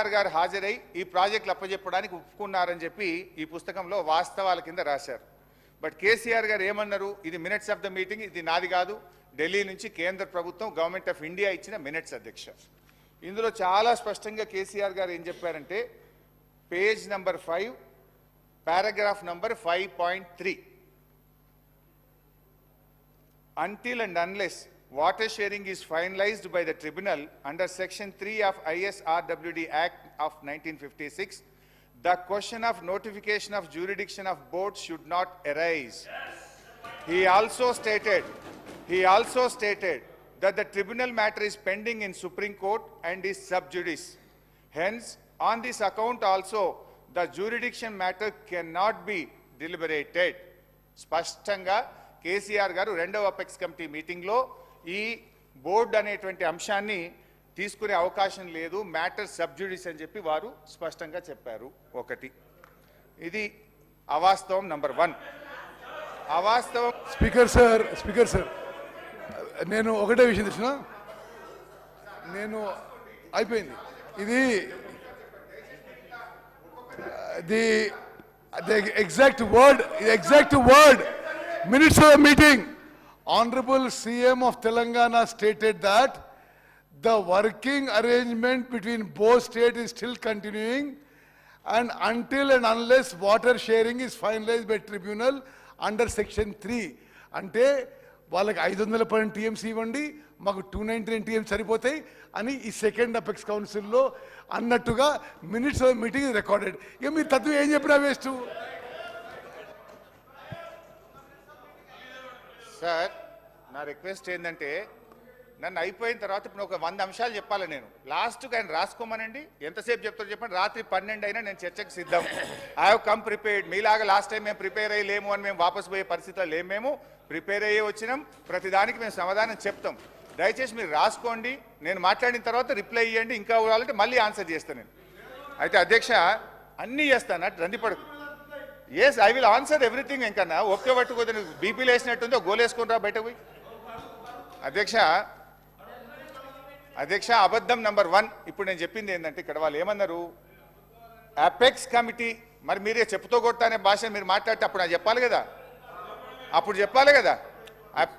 కేసీఆర్ గారు హాజరై ఈ ప్రాజెక్టులు అప్పజెప్పడానికి ఒప్పుకున్నారని చెప్పి ఈ పుస్తకంలో వాస్తవాల కింద రాశారు. బట్ కేసీఆర్ గారు ఏమన్నారు? ఇది మినిట్స్ ఆఫ్ ద మీటింగ్ ఇది నాది కాదు. ఢిల్లీ నుంచి కేంద్ర ప్రభుత్వం గవర్నమెంట్ ఆఫ్ ఇండియా ఇచ్చిన మినిట్స్ అధ్యక్ష. ఇందులో చాలా స్పష్టంగా కేసీఆర్ గారు ఏం చెప్పారంటే page number five paragraph number five point three until and unless water sharing is finalized by the tribunal under section 3 of ISRWD Act of 1956, the question of notification of jurisdiction of boards should not arise. He also stated, he also stated that the tribunal matter is pending in Supreme Court and is sub judice. Hence, on this account also, the jurisdiction matter cannot be deliberated. స్పష్టంగా కేసీఆర్ గారు రెండవ apex committee మీటింగ్లో ఈ board అనేటువంటి అంశాన్ని తీసుకునే అవకాశం లేదు మ్యాటర్ సబ్జుడిస్ అని చెప్పి వారు స్పష్టంగా చెప్పారు. ఒకటి. ఇది అవాస్తవం నంబర్ వన్. అవాస్తవం స్పీకర్ సార్ స్పీకర్ సార్ నేను ఒకటే విషయం తెలిసిన నేను అయిపోయింది. ఇది the the exact word exact word minutes of meeting. Honourable CM of Telangana stated that the working arrangement between both state is still continuing and until and unless water sharing is finalized by tribunal under section three అంటే వాళ్ళకి ఐదు వందల పన్నెండు TMC ఇవ్వండి మాకు two ninety nine TM సరిపోతాయి అని ఈ సెకండ్ అపెక్స్ కౌన్సిల్లో అన్నట్టుగా మినిట్స్ ఆఫ్ మీటింగ్ రికార్డెడ్ ఇక మీరు తత్వం ఏం చెప్పినా వేస్ట్. సార్ నా రిక్వెస్ట్ ఏంటంటే నన్ను అయిపోయిన తర్వాత ఇప్పుడు ఒక వంద అంశాలు చెప్పాలి నేను. లాస్ట్కి ఆయన రాసుకోమనండి. ఎంతసేపు చెప్తారో చెప్పండి. రాత్రి పన్నెండు అయినా నేను చర్చకు సిద్ధం. ఐ హావ్ కమ్ ప్రిపేర్డ్ మీలాగా లాస్ట్ టైం మేము ప్రిపేర్ అయ్యలేము అని మేము వాపస్ పోయే పరిస్థితిలో లేము మేము. ప్రిపేర్ అయ్యే వచ్చినాం. ప్రతిదానికి మేము సమాధానం చెప్తాం. దయచేసి మీరు రాసుకోండి. నేను మాట్లాడిన తర్వాత రిప్లై ఇవ్వండి ఇంకా కావాలంటే మళ్ళీ ఆన్సర్ చేస్తాను నేను. అయితే అధ్యక్ష అన్నీ చేస్తాను అటు రందిపడకు yes I will answer everything ఇంకన్నా ఒకే పట్టుకోదు బీపీలు వేసినట్టుందో గోలేసుకుని రా బయట పోయి. అధ్యక్ష అధ్యక్ష అబద్ధం నంబర్ వన్. ఇప్పుడు నేను చెప్పింది ఏంటంటే ఇక్కడ వాళ్ళు ఏమన్నారు? అపెక్స్ కమిటీ మరి మీరే చెప్పుతో కొడతా భాష మీరు మాట్లాడితే అప్పుడు నాకు చెప్పాలి కదా? అప్పుడు చెప్పాలి కదా?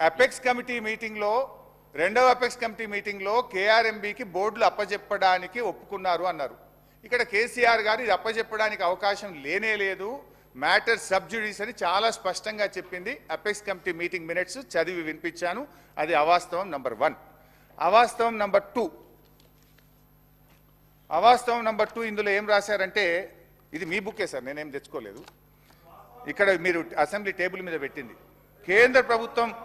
అపెక్స్ కమిటీ మీటింగ్లో రెండవ అపెక్స్ కమిటీ మీటింగ్లో కేఆర్ఎంబికి బోర్డులు అప్పచెప్పడానికి ఒప్పుకున్నారు అన్నారు. ఇక్కడ కేసీఆర్ గారు ఇది అప్పచెప్పడానికి అవకాశం లేనే లేదు. మ్యాటర్ సబ్జుడీస్ అని చాలా స్పష్టంగా చెప్పింది అపెక్స్ కమిటీ మీటింగ్ మినిట్స్ చదివి వినిపించాను. అది అవాస్తవం నంబర్ వన్. అవాస్తవం నంబర్ టూ. అవాస్తవం నంబర్ టూ ఇందులో ఏం రాశారంటే ఇది మీ బుక్కే సార్ నేనేం తెచ్చుకోలేదు. ఇక్కడ మీరు అసెంబ్లీ టేబుల్ మీద పెట్టింది. కేంద్ర ప్రభుత్వం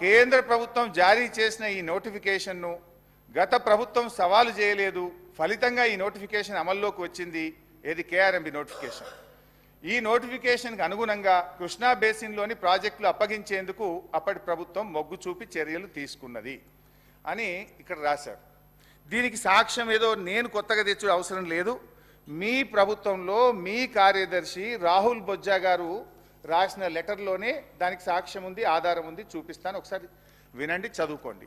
కేంద్ర ప్రభుత్వం జారీ చేసిన ఈ నోటిఫికేషన్ను గత ప్రభుత్వం సవాలు చేయలేదు. ఫలితంగా ఈ నోటిఫికేషన్ అమల్లోకి వచ్చింది. ఏది కేఆర్ఎంబి నోటిఫికేషన్. ఈ నోటిఫికేషన్కి అనుగుణంగా కృష్ణా బేసిన్లోని ప్రాజెక్టులు అప్పగించేందుకు అప్పటి ప్రభుత్వం మొగ్గు చూపి చర్యలు తీసుకున్నది అని ఇక్కడ రాశారు. దీనికి సాక్ష్యం ఏదో నేను కొత్తగా తెచ్చే అవసరం లేదు. మీ ప్రభుత్వంలో మీ కార్యదర్శి రాహుల్ బొజ్జా గారు రాసిన లెటర్లోనే దానికి సాక్ష్యం ఉంది ఆధారం ఉంది చూపిస్తాను. ఒకసారి వినండి చదువుకోండి.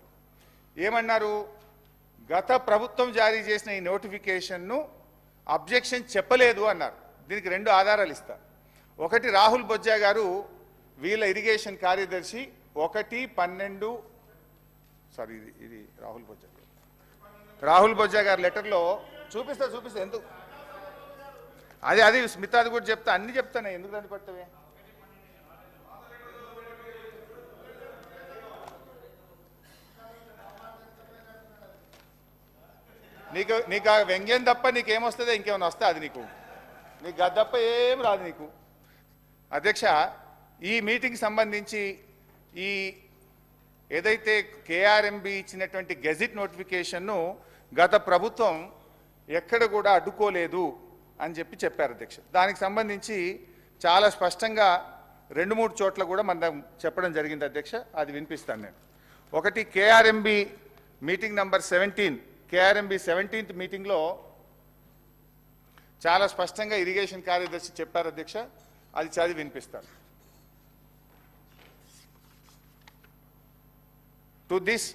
ఏమన్నారు? గత ప్రభుత్వం జారీ చేసిన ఈ నోటిఫికేషన్ను అబ్జెక్షన్ చెప్పలేదు అన్నారు. దీనికి రెండు ఆధారాలు ఇస్తా. ఒకటి రాహుల్ బొజ్జా గారు వీళ్ళ ఇరిగేషన్ కార్యదర్శి ఒకటి పన్నెండు సారీ ఇది ఇది రాహుల్ బొజ్జా రాహుల్ బొజ్జా గారి లెటర్లో చూపిస్తా చూపిస్తా ఎందుకు? అది అది స్మితాది కూడా చెప్తా అన్ని చెప్తానే ఎందుకు దాన్ని పడతావే నీకు నీకు ఆ వ్యంగ్యం తప్ప నీకేమొస్తుందో ఇంకేమైనా వస్తే అది నీకు. నీకు గద్దప్ప ఏం రాదు నీకు. అధ్యక్ష ఈ మీటింగ్ సంబంధించి ఈ ఏదైతే కేఆర్ఎంబి ఇచ్చినటువంటి గెజిట్ నోటిఫికేషన్ను గత ప్రభుత్వం ఎక్కడ కూడా అడ్డుకోలేదు అని చెప్పి చెప్పారు అధ్యక్ష. దానికి సంబంధించి చాలా స్పష్టంగా రెండు మూడు చోట్ల కూడా మనం చెప్పడం జరిగింది అధ్యక్ష. అది వినిపిస్తాను నేను. ఒకటి KRMB meeting number seventeen. KRMB seventeenth మీటింగ్లో చాలా స్పష్టంగా ఇరిగేషన్ కార్యదర్శి చెప్పారు అధ్యక్ష అది చదివి వినిపిస్తారు టు దిస్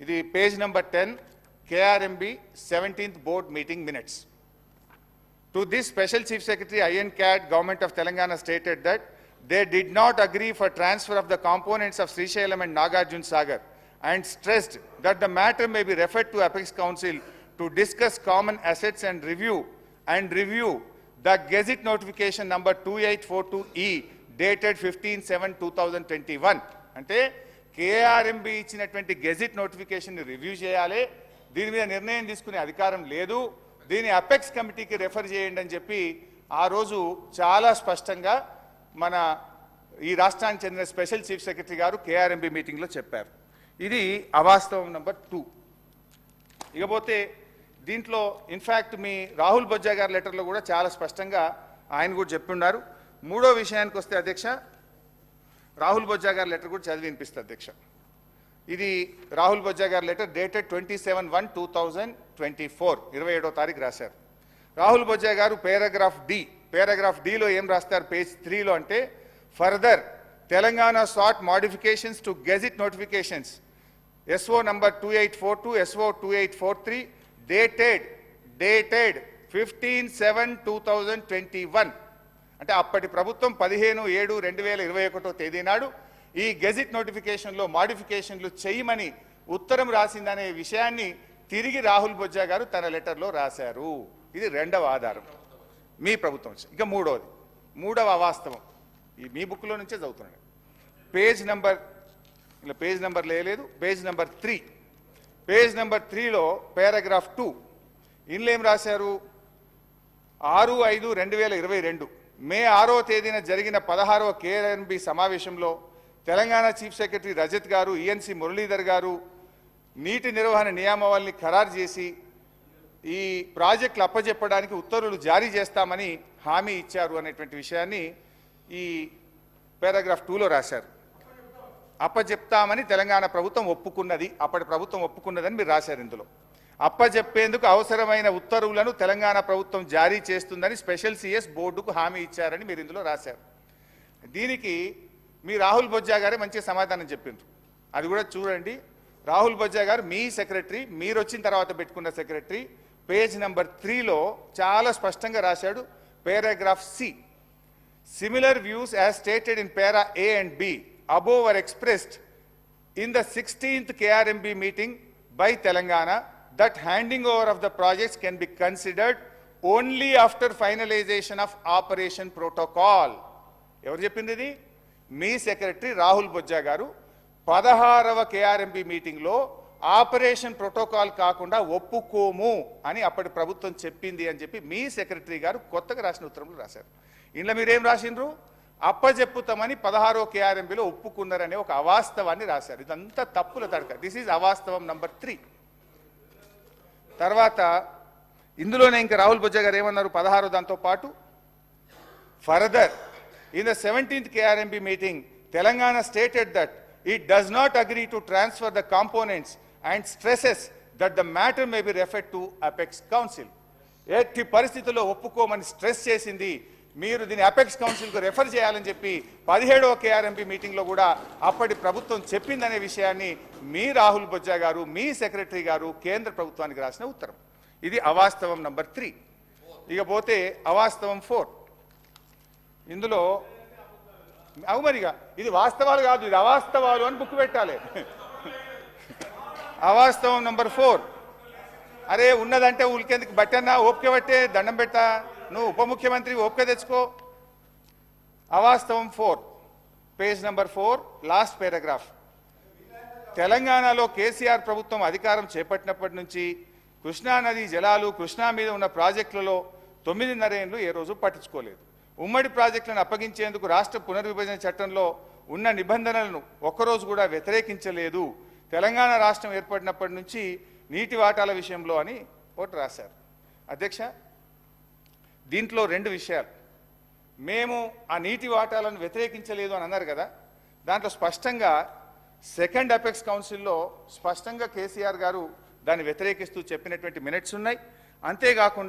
ఇది page number ten KRMB seventeenth board meeting minutes To this special chief secretary, IN CAT, Government of Telangana stated that they did not agree for transfer of the components of Srisailam and Nagarjun Sagar and stressed that the matter may be referred to Apex Council to discuss common assets and review and review the Gazette notification number 2842E dated 15/7/2021. అంటే KRMB ఇచ్చినటువంటి gazette notification review చేయాలి. దీని మీద నిర్ణయం తీసుకునే అధికారం లేదు. దీని అపెక్స్ కమిటీకి రెఫర్ చేయండి అని చెప్పి ఆ రోజు చాలా స్పష్టంగా మన ఈ రాష్ట్రానికి చెందిన స్పెషల్ చీఫ్ సెక్రటరీ గారు కేఆర్ఎంబి మీటింగ్లో చెప్పారు. ఇది అవాస్తవం నెంబర్ టూ ఇకపోతే దీంట్లో ఇన్ఫ్యాక్ట్ మీ రాహుల్ బొజ్జా గారి లెటర్లో కూడా చాలా స్పష్టంగా ఆయన కూడా చెప్పున్నారు మూడో విషయానికి వస్తే అధ్యక్ష రాహుల్ బొజ్జా గారి లెటర్ కూడా చదివి వినిపిస్తుంది అధ్యక్ష. ఇది రాహుల్ బొజ్జా గారి letter dated twenty seven one two thousand twenty four ఇరవై ఏడో తారీఖు రాశారు. రాహుల్ బొజ్జా గారు పేరాగ్రాఫ్ డి పేరాగ్రాఫ్ డిలో ఏం రాస్తారు? పేజ్ త్రీలో అంటే further Telangana sought modifications to gazette notifications. SO number two eight four two SO two eight four three dated dated fifteen seven two thousand twenty one అంటే అప్పటి ప్రభుత్వం పదిహేను ఏడు రెండు వేల ఇరవై ఒకటో తేదీ నాడు ఈ గెజిట్ నోటిఫికేషన్లో మాడిఫికేషన్లు చేయమని ఉత్తరం రాసిందనే విషయాన్ని తిరిగి రాహుల్ బొజ్జా గారు తన లెటర్లో రాశారు. ఇది రెండవ ఆధారం. మీ ప్రభుత్వం ఇక మూడవది మూడవ అవాస్తవం. ఈ మీ బుక్లో నుంచే చదువుతున్నాడు పేజ్ నెంబర్ ఇలా పేజ్ నెంబర్ లేదు page number three. Page number త్రీలో పారాగ్రాఫ్ టూ. ఇందులో ఏం రాశారు? ఆరు ఐదు రెండు వేల ఇరవై రెండు. మే ఆరో తేదీన జరిగిన పదహారవ కేఎన్బి సమావేశంలో తెలంగాణ చీఫ్ సెక్రటరీ రజత్ గారు ఈఎన్సి మురళీధర్ గారు నీటి నిర్వహణ నియామావళిని ఖరారు చేసి ఈ ప్రాజెక్టులు అప్పజెప్పడానికి ఉత్తర్వులు జారీ చేస్తామని హామీ ఇచ్చారు అనేటువంటి విషయాన్ని ఈ పారాగ్రాఫ్ టూలో రాశారు. అప్పజెప్తామని తెలంగాణ ప్రభుత్వం ఒప్పుకున్నది. అప్పటి ప్రభుత్వం ఒప్పుకున్నదని మీరు రాశారు ఇందులో. అప్పజెప్పేందుకు అవసరమైన ఉత్తర్వులను తెలంగాణ ప్రభుత్వం జారీ చేస్తుందని స్పెషల్ సిఎస్ బోర్డుకు హామీ ఇచ్చారని మీరు ఇందులో రాశారు. దీనికి మీ రాహుల్ బొజ్జా గారే మంచి సమాధానం చెప్పిండ్రు. అది కూడా చూడండి. రాహుల్ బొజ్జా గారు మీ సెక్రటరీ మీరు వచ్చిన తర్వాత పెట్టుకున్న సెక్రటరీ పేజ్ నెంబర్ త్రీలో చాలా స్పష్టంగా రాశాడు. Paragraph C. Similar views as stated in para A and B. Above are expressed in the sixteenth KRMB meeting by Telangana that handing over of the projects can be considered only after finalisation of operation protocol ఎవరు చెప్పింది ఇది? మీ secretary Rahul Bojja గారు పదహారవ KRMB మీటింగ్లో operation protocol కాకుండా ఒప్పుకోము అని అప్పటి ప్రభుత్వం చెప్పింది అని చెప్పి మీ సెక్రటరీ గారు కొత్తగా రాసిన ఉత్తరంలో రాశారు. ఇంట్లో మీరేం రాసిండ్రు? అప్పజెప్పుతామని పదహారో కేఆర్ఎంబీలో ఒప్పుకున్నారనే ఒక అవాస్తవాన్ని రాశారు. ఇదంతా తప్పుల తడక. దిస్ ఈజ్ అవాస్తవం నంబర్ త్రీ తర్వాత ఇందులోనే ఇంకా రాహుల్ బుజ్జ గారు ఏమన్నారు? పదహారో దాంతో పాటు further in the seventeenth KRMB meeting Telangana stated that it does not agree to transfer the components and stresses that the matter may be refer to apex council ఎట్టి పరిస్థితుల్లో ఒప్పుకోమని స్ట్రెస్ చేసింది మీరు దీన్ని అపెక్స్ కౌన్సిల్కు రెఫర్ చేయాలని చెప్పి పదిహేడవ KRMP మీటింగ్లో కూడా అప్పటి ప్రభుత్వం చెప్పిందనే విషయాన్ని మీ రాహుల్ బొజ్జా గారు మీ సెక్రటరీ గారు కేంద్ర ప్రభుత్వానికి రాసిన ఉత్తరం. ఇది అవాస్తవం నంబర్ త్రీ. ఇకపోతే అవాస్తవం ఫోర్. ఇందులో అవు మరిగా ఇది వాస్తవాలు కాదు ఇది అవాస్తవాలు అని బుక్ పెట్టాలి. అవాస్తవం నంబర్ ఫోర్. అరే ఉన్నదంటే ఉలికేందుకు బట్టన్నా? ఓపిక పట్టే దండం పెట్టా నువ్వు ఉప ముఖ్యమంత్రి ఓపిక తెచ్చుకో. అవాస్తవం four. Page number four last paragraph. తెలంగాణలో కేసీఆర్ ప్రభుత్వం అధికారం చేపట్టినప్పటి నుంచి కృష్ణానది జలాలు కృష్ణా మీద ఉన్న ప్రాజెక్టులలో తొమ్మిదిన్నర ఏళ్ళు ఏ రోజు పట్టించుకోలేదు. ఉమ్మడి ప్రాజెక్టులను అప్పగించేందుకు రాష్ట్ర పునర్విభజన చట్టంలో ఉన్న నిబంధనలను ఒక్కరోజు కూడా వ్యతిరేకించలేదు. తెలంగాణ రాష్ట్రం ఏర్పడినప్పటి నుంచి నీటి వాటాల విషయంలో అని ఒకటి రాశారు. అధ్యక్ష దీంట్లో రెండు విషయాలు. మేము ఆ నీటి వాటాలను వ్యతిరేకించలేదు అని అన్నారు కదా. దాంట్లో స్పష్టంగా సెకండ్ అపెక్స్ కౌన్సిల్లో స్పష్టంగా కేసీఆర్ గారు దాన్ని వ్యతిరేకిస్తూ చెప్పినటువంటి మినిట్స్ ఉన్నాయి. అంతేకాకుండా